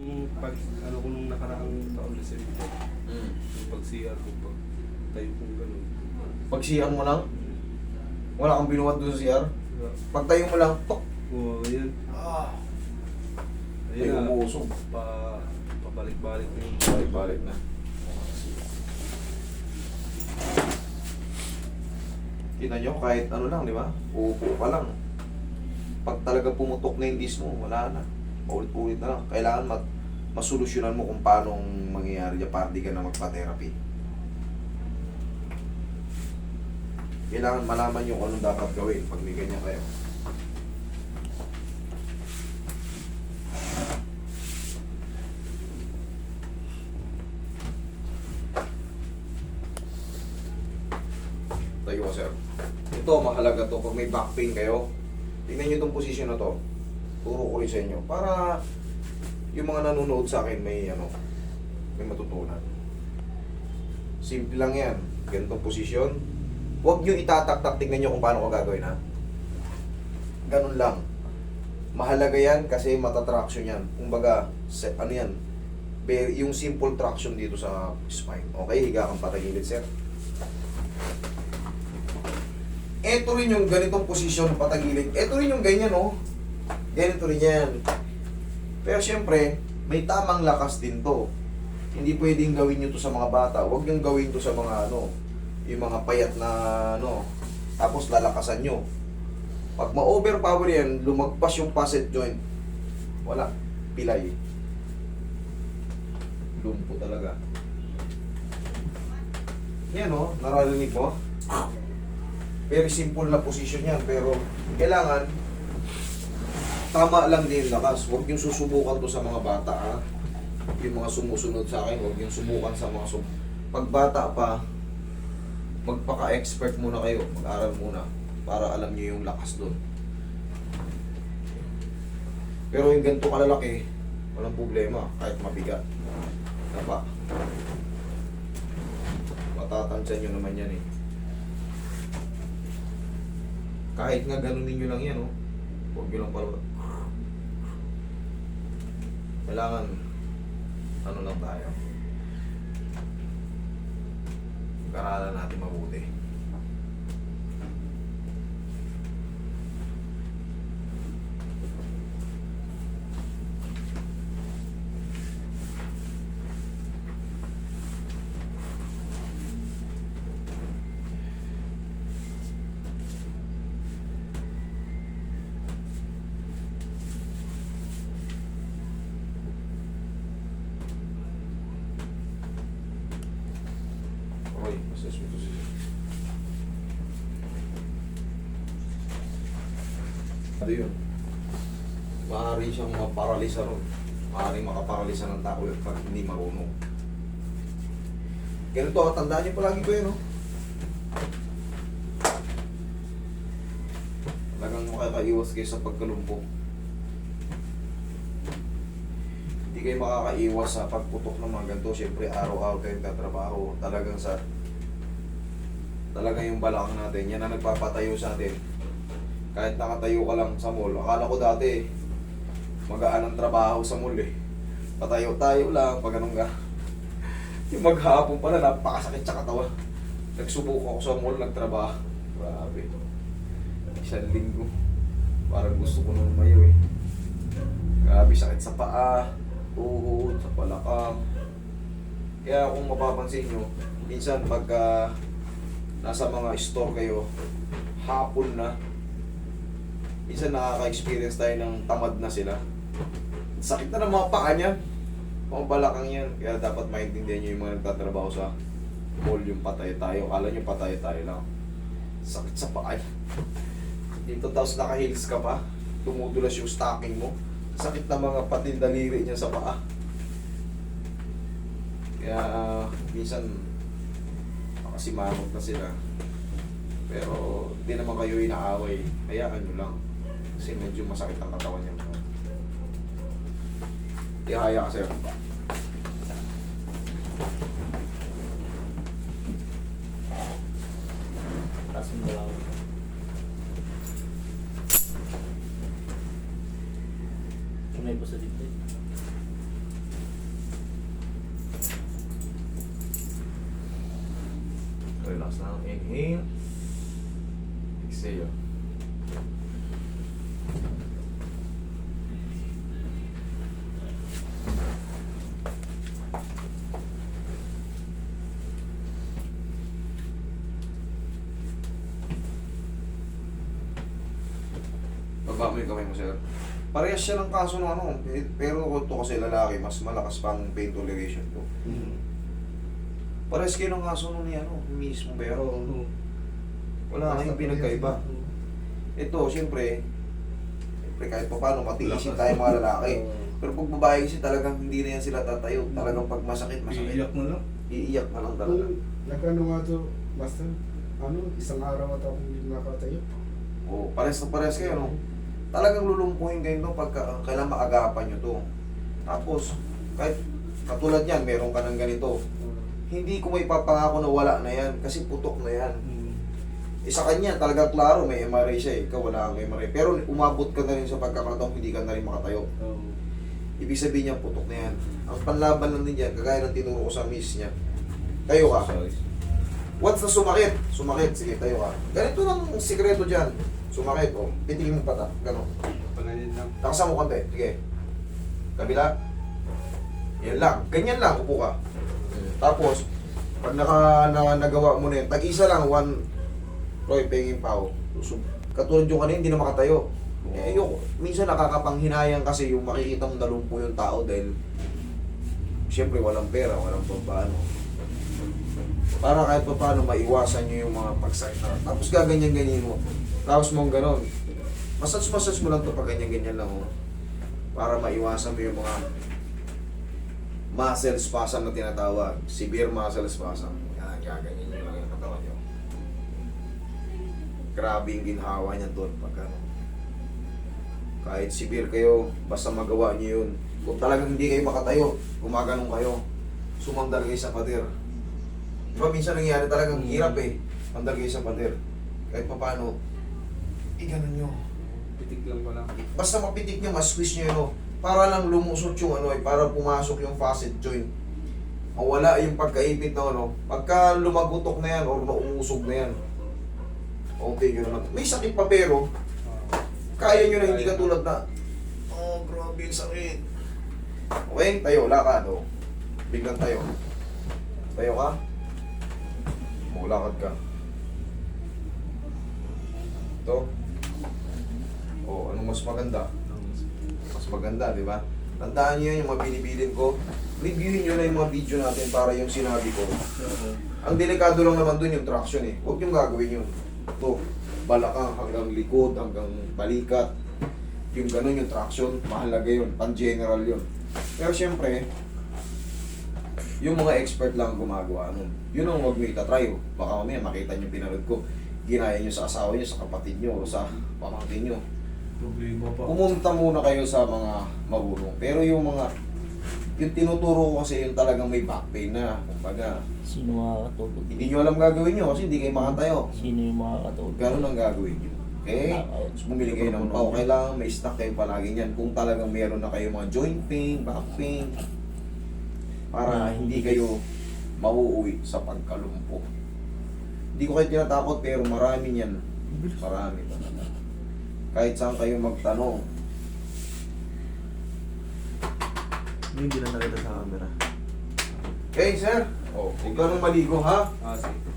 Yung pag, ano ko nung nakaraang taon na December, Mm. yung pag-CR ko, pag tayo kong gano'n. Pag CR mo lang, wala kang binuhat doon sa CR. Pag tayo mo lang, tok! Oo, ayan. Ah, Ayan ay na. umuusog. Pa, pabalik-balik na yung Balik-balik na. Kita nyo, kahit ano lang, di ba? Uupo ka lang. Pag talaga pumutok na yung disc mo, wala na. Paulit-ulit na lang. Kailangan mat masolusyonan mo kung paano mangyayari dyan para di ka na magpa-therapy. Kailangan malaman nyo kung anong dapat gawin pag may ganyan kayo. Tayo ka, sir. Ito, mahalaga to. Pag may back pain kayo, tingnan nyo itong posisyon na to. Turo ko rin sa inyo. Para yung mga nanonood sa akin may ano, may matutunan. Simple lang yan. Ganitong posisyon. Huwag nyo itatak-tak. Tingnan nyo kung paano ko gagawin, ha? Ganun lang. Mahalaga yan kasi matatraction yan. Kumbaga, ano yan, yung simple traction dito sa spine. Okay, higa kang patagilid, sir. Ito rin yung ganitong posisyon patagilid. Ito rin yung ganyan, oh. Ganito rin yan. Pero syempre, may tamang lakas din to. Hindi pwedeng gawin nyo to sa mga bata. Huwag nyo gawin to sa mga ano, yung mga payat na ano, tapos lalakasan nyo. Pag ma-overpower yan, lumagpas yung facet joint, wala, pilay. Lumpo talaga. Yan o, nararinig mo? Very simple na position yan, pero kailangan tama lang din lakas. Huwag yung susubukan to sa mga bata, ha? Yung mga sumusunod sa akin, huwag yung subukan sa mga sum... Pag bata pa, magpaka-expert muna kayo, mag-aral muna, para alam niyo yung lakas doon. Pero yung ganito kalalaki, walang problema, kahit mabigat. Napa. Matatansyan nyo naman yan eh. Kahit nga ganun ninyo lang yan, oh. Huwag nyo lang pala. Kailangan, ano lang tayo. Karalan natin mabuti. Okay, assess mo to siya. Ano yun? Maaari siyang maparalisa ron. Maaari makaparalisa ng tao yun pag hindi marunong. Ganito, tandaan niyo palagi ko yun, no? Talagang makakaiwas kayo sa pagkalumpo. Hindi kayo makakaiwas sa pagputok ng mga ganito. Siyempre, araw-araw kayong tatrabaho. Talagang sa... Talagang yung balakang natin. Yan ang nagpapatayo sa atin. Kahit nakatayo ka lang sa mall. Akala ko dati, magaan ang trabaho sa mall eh. Patayo-tayo lang, pag anong ka. Yung maghapon pala, napakasakit sa katawan. Nagsubok ako sa mall, nagtrabaho. Grabe. Isang linggo. Parang gusto ko nung mayo eh. Grabe, sakit sa paa, tuhod, sa palakang. Kaya kung mapapansin nyo, minsan pagka nasa mga store kayo, hapon na, minsan nakaka-experience tayo ng tamad na sila. Sakit na ng mga paa niyan. Mga balakang yan. Kaya dapat maintindihan nyo yung mga nagtatrabaho sa mall yung patay tayo. Kala nyo patay tayo lang. Sakit sa paa. Dito tapos naka-heels ka pa. Tumutulas yung stocking mo. Sakit na mga patin daliri niya sa paa. Kaya minsan makasimangot na sila. Pero hindi naman kayo inaaway. Hayaan nyo lang. Kasi medyo masakit ang katawan niya. Ihaya ka sir. mo sa dibdib. Relax lang. Inhale. Exhale. Baba mo yung kamay mo, sir. Parehas siya ng kaso ng ano, eh, pero kung ito kasi lalaki, mas malakas pang pain toleration ko. Mm. Parehas kayo ng kaso nung ni ano, mismo pero Oo. wala kayong pinagkaiba. Ito, siyempre, siyempre kahit pa paano, matiisin tayo mga lalaki. Pero pag babae kasi talagang hindi na yan sila tatayo. Talagang pag masakit, masakit. Iiyak mo lang. Iiyak na lang talaga. Kung nagano nga to, basta, ano, isang araw at ako hindi nakatayo. Oo, pares na pares kayo, no? Talagang lulumpuhin kayo no pagka kailangan maagapan nyo to. Tapos, kahit katulad yan, meron ka ng ganito. Hindi ko may papangako na wala na yan kasi putok na yan. Eh, sa kanya, talaga klaro, may MRI siya eh. Ikaw wala kang MRI. Pero umabot ka na rin sa pagkakataong hindi ka na rin makatayo. Ibig sabihin niya, putok na yan. Ang panlaban lang din yan, kagaya ng tinuro ko sa miss niya. Tayo ka. Once na sumakit, sumakit, sige, tayo ka. Ganito lang ang sikreto dyan. Sumakit, oh. Pitigin mo pata. Ganon. Panayin lang. Takasan mo konti. Sige. Kabila. Yan lang. Ganyan lang, upo ka. Tapos, pag naka, na, nagawa mo na yun, tag-isa lang, one, Roy, penging pao. Sub- Katulad yung kanina, hindi na makatayo. Eh, yung, minsan nakakapanghinayang kasi yung makikita mong nalumpo yung tao dahil siyempre walang pera, walang pampaano. Para kahit pa paano maiwasan nyo yung mga pagsakit na. Tapos gaganyan-ganyan mo. Tapos mong ganon. Massage-massage mo lang to pag ganyan-ganyan lang. Oh. Para maiwasan mo yung mga muscle spasm na tinatawag. Severe muscle spasm. Yan, gaganyan nyo lang yung katawan nyo. Grabe yung ginhawa niya doon pag ano. Kahit severe kayo, basta magawa nyo yun. Kung talagang hindi kayo makatayo, gumaganong kayo, sumandal kayo sa pader. Di ba minsan nangyayari talagang hirap eh. Mandal kayo sa pader. Kahit pa paano, iganon nyo. Pitik lang pala. Basta mapitik nyo, mas-squeeze nyo yun. oh. Para lang lumusot yung ano eh, para pumasok yung facet joint. Mawala yung pagkaipit ng ano. Pagka lumagutok na yan or nauusog na yan. Okay, yun naman. May sakit pa pero, kaya nyo na hindi katulad na, oh, grabe yung sakit. Okay, tayo, lakad oh. Biglang tayo. Tayo ka. O, lakad ka. Ito. Anong mas maganda? Mas maganda, di ba? Tandaan niyo yun, yung mga binibilin ko. Reviewin nyo na yung mga video natin para yung sinabi ko. Ang delikado lang naman dun yung traction eh. Huwag yung gagawin yun. Ito, balakang hanggang likod, hanggang balikat. Yung ganun yung traction, mahalaga yun. Pan-general yun. Pero syempre, yung mga expert lang gumagawa nun. Yun ang huwag nyo itatry. oh. Baka mamaya makita nyo pinanood ko. Ginaya nyo sa asawa nyo, sa kapatid nyo, o sa pamangkin nyo. Problema pa. Pumunta muna kayo sa mga marunong. Pero yung mga, yung tinuturo ko kasi yung talagang may back pain na. Kumbaga, Sino makakatulog? hindi nyo alam gagawin nyo kasi hindi kayo makatayo. Sino yung makakatulog? Ganun ang gagawin nyo. Okay? Tapos bumili kayo ng pao. Kailangan may stock kayo palagi niyan. Kung talagang meron na kayo mga joint pain, back pain, para hindi kayo mauuwi sa pagkalumpo. Hindi ko kayo tinatakot pero marami niyan. Marami talaga. Kahit saan kayo magtanong. Hindi na nakita sa camera. Okay, sir? Oh, huwag ka nang maligo, ha? Ah, sige.